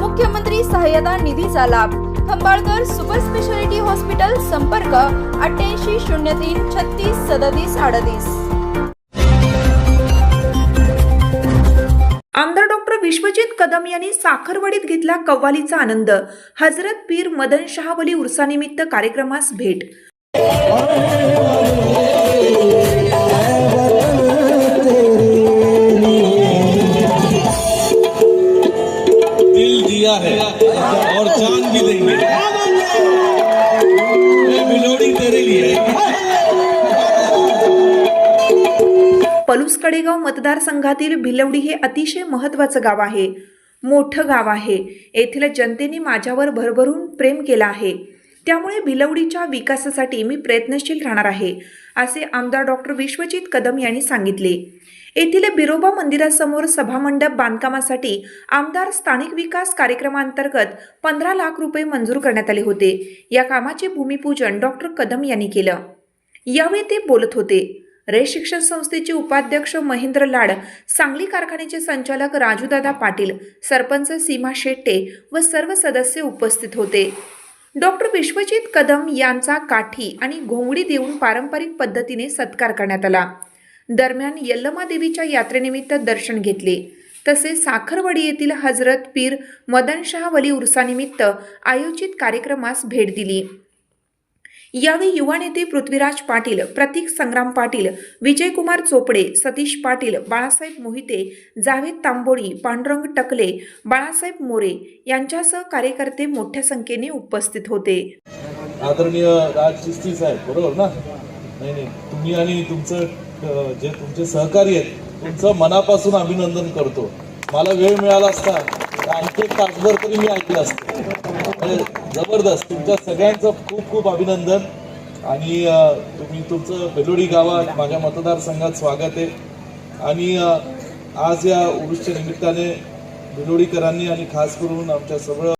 मुख्यमंत्री सहाय्यता निधीचा लाभ. खंबाळकर सुपर स्पेशालिटी हॉस्पिटल संपर्क अठ्ठ्याऐंशी शून्य तीन छत्तीस सदतीस अडतीस. आमदार डॉक्टर विश्वजित कदम यांनी साखरवाडीत घेतला कव्वालीचा आनंद. हजरत पीर मदन शहावली उर्सानिमित्त कार्यक्रमास भेट. पलूस कडेगाव मतदारसंघातील भिलवडी हे अतिशय महत्त्वाचं गाव आहे. मोठं गाव आहे. येथील जनतेने माझ्यावर भरभरून प्रेम केलं आहे. त्यामुळे भिलवडीच्या विकासासाठी मी प्रयत्नशील राहणार आहे असे आमदार डॉक्टर विश्वजित कदम यांनी सांगितले. येथील बिरोबा मंदिरासमोर सभामंडप बांधकामासाठी आमदार स्थानिक विकास कार्यक्रमांतर्गत पंधरा लाख रुपये मंजूर करण्यात आले होते. या कामाचे भूमिपूजन डॉक्टर कदम यांनी केलं. यावेळी ते बोलत होते. रे शिक्षण संस्थेचे उपाध्यक्ष महेंद्र लाड सांगली कारखान्याचे संचालक राजूदादा पाटील सरपंच सीमा शेट्टे व सर्व सदस्य उपस्थित होते. डॉक्टर विश्वजित कदम यांचा काठी आणि घोंगडी देऊन पारंपरिक पद्धतीने सत्कार करण्यात आला. दरम्यान यल्लमा देवीच्या यात्रेनिमित्त दर्शन घेतले. तसेच साखरवाडी येथील हजरत पीर मदनशाह वली उर्सानिमित्त आयोजित कार्यक्रमास भेट दिली. यावेळी युवा नेते पृथ्वीराज पाटील प्रतीक संग्राम पाटील विजयकुमार चोपडे सतीश पाटील बाळासाहेब मोहिते जावेद तांबोळी पांडुरंग टकले बाळासाहेब मोरे यांच्यासह कार्यकर्ते मोठ्या संख्येने उपस्थित होते. आदरणीय राज साहेब बरोबर ना? नाही नाही. तुम्ही आणि तुमचं जे तुमचे सहकारी आहेत तुमचं मनापासून अभिनंदन करतो. मला वेळ मिळाला असता आणखी एक तासभर तरी मी ऐकलं असतं. जबरदस्त तुमच्या सगळ्यांचं खूप खूप अभिनंदन. आणि तुम्ही तुमचं बेलोडी गावात माझ्या मतदारसंघात स्वागत आहे. आणि आज या उरुसच्या निमित्ताने बेलोडीकरांनी आणि खास करून आमच्या सगळं